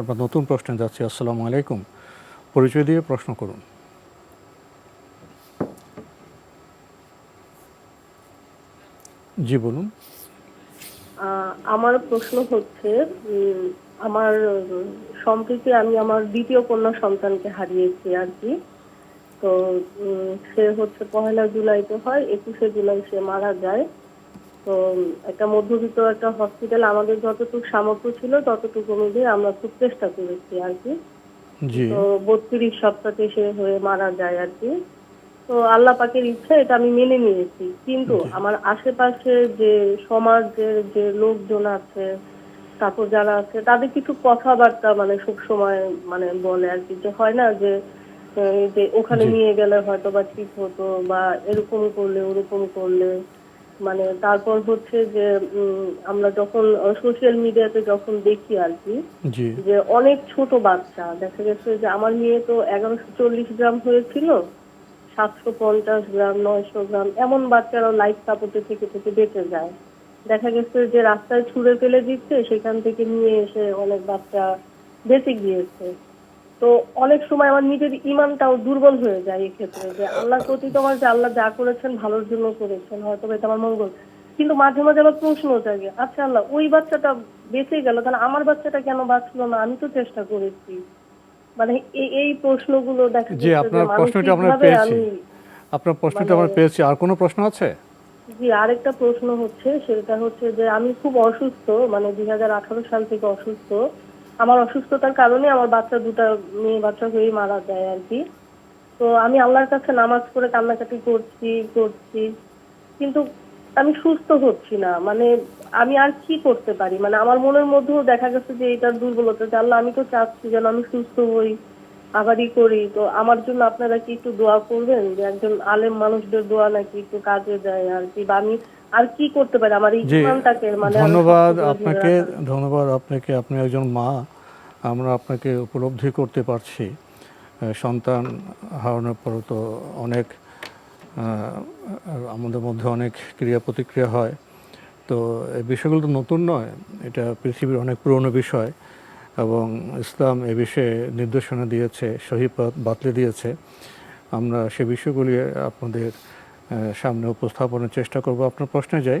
আমরা নতুন প্রশ্নে যাচ্ছি, আসসালামু আলাইকুম। পরিচয় দিয়ে প্রশ্ন করুন। জি, বলুন। আমার প্রশ্ন হচ্ছে আমার, সম্প্রতি আমি আমার দ্বিতীয় কন্যা সন্তানকে হারিয়েছি আর কি। তো সে হচ্ছে পহেলা জুলাইতে হয়, একুশে জুলাই সে মারা যায়। তো একটা মধ্যবিত্ত একটা হসপিটাল আমাদের যতটুকু সামর্থ্য ছিল ততটুকু অনুযায়ী আমরা খুব চেষ্টা করেছি আর কি। তো বত্রিশ সপ্তাহে সে হয়ে মারা যায় আর কি। তো আল্লাহ পাকের ইচ্ছা এটা আমি মেনে নিয়েছি। কিন্তু আমার আশেপাশে যে সমাজের যে লোকজন আছে তারপর যারা আছে তাদের কিছু কথাবার্তা মানে সব সময় মানে বলে আর কি। যে হয় না যে যে ওখানে নিয়ে গেলে হয়তো বা ঠিক হতো বা এরকম করলে ওরকম করলে। মানে তারপর হচ্ছে যে আমরা যখন সোশ্যাল মিডিয়াতে যখন দেখি আর কি যে অনেক ছোট বাচ্চা দেখা গেছে যে আমার মেয়ে তো এগারোশো চল্লিশ গ্রাম হয়েছিল সাতশো পঞ্চাশ গ্রাম নয়শো গ্রাম এমন বাচ্চারাও লাইফ সাপোর্টে থেকে থেকে বেঁচে যায়। দেখা গেছে যে রাস্তায় ছুঁড়ে ফেলে দিচ্ছে সেখান থেকে নিয়ে এসে অনেক বাচ্চা বেঁচে গিয়েছে। তো অনেক সময় আমার নিজের ইমানটাও দুর্বল হয়ে যায় এক্ষেত্রে যে আল্লাহর প্রতি তোমার যে আল্লাহ যা করেছেন ভালোর জন্য করেছেন হয়তো এটা আমার মঙ্গল। কিন্তু মাঝে মাঝে আবার প্রশ্ন জাগে আচ্ছা আল্লাহ ওই বাচ্চাটা বেঁচে গেল তাহলে আমার বাচ্চাটা কেন বাঁচলো না? আমি তো চেষ্টা করেছি। মানে এই এই প্রশ্নগুলো দেখা জি, আপনার প্রশ্নটি আমরা পেয়েছি। আমি আপনার প্রশ্নটি মানে- আমরা পেয়েছি। আর কোনো প্রশ্ন আছে? জি আরেকটা প্রশ্ন হচ্ছে সেটা হচ্ছে যে আমি খুব অসুস্থ মানে দুই হাজার আঠারো সাল থেকে অসুস্থ। আমার অসুস্থতার কারণে আমার বাচ্চা দুটা মেয়ে বাচ্চা হয়ে মারা যায় আর কি। তো আমি আল্লাহর কাছে নামাজ পড়ে কান্নাকাটি করছি করছি। কিন্তু আমি সুস্থ হচ্ছি না। মানে আমি আর কি করতে পারি? মানে আমার মনের মধ্যেও দেখা গেছে যে এটার দুর্বলতা যে, আল্লাহ আমি তো চাচ্ছি যেন আমি সুস্থ হই। আবারই করি। তো আমার জন্য আপনারা কি একটু দোয়া করবেন যে একজন আলেম মানুষদের দোয়া নাকি একটু কাজে দেয় আর কি? বা আমি আর কি করতে পারি? আমার ইমানটাকে মানে ধন্যবাদ আপনাকে ধন্যবাদ আপনাকে। আপনি একজন মা আমরা আপনাকে উপলব্ধি করতে পারছি। সন্তান হারানোর পর তো অনেক আমাদের মধ্যে অনেক ক্রিয়া প্রতিক্রিয়া হয়। তো এই বিষয়গুলো তো নতুন নয় এটা পৃথিবীর অনেক পুরনো বিষয়। এবং ইসলাম এ বিষয়ে নির্দেশনা দিয়েছে সহি পথ বাতলে দিয়েছে। আমরা সে বিষয়গুলি আপনাদের সামনে উপস্থাপনের চেষ্টা করব। আপনার প্রশ্নে যাই।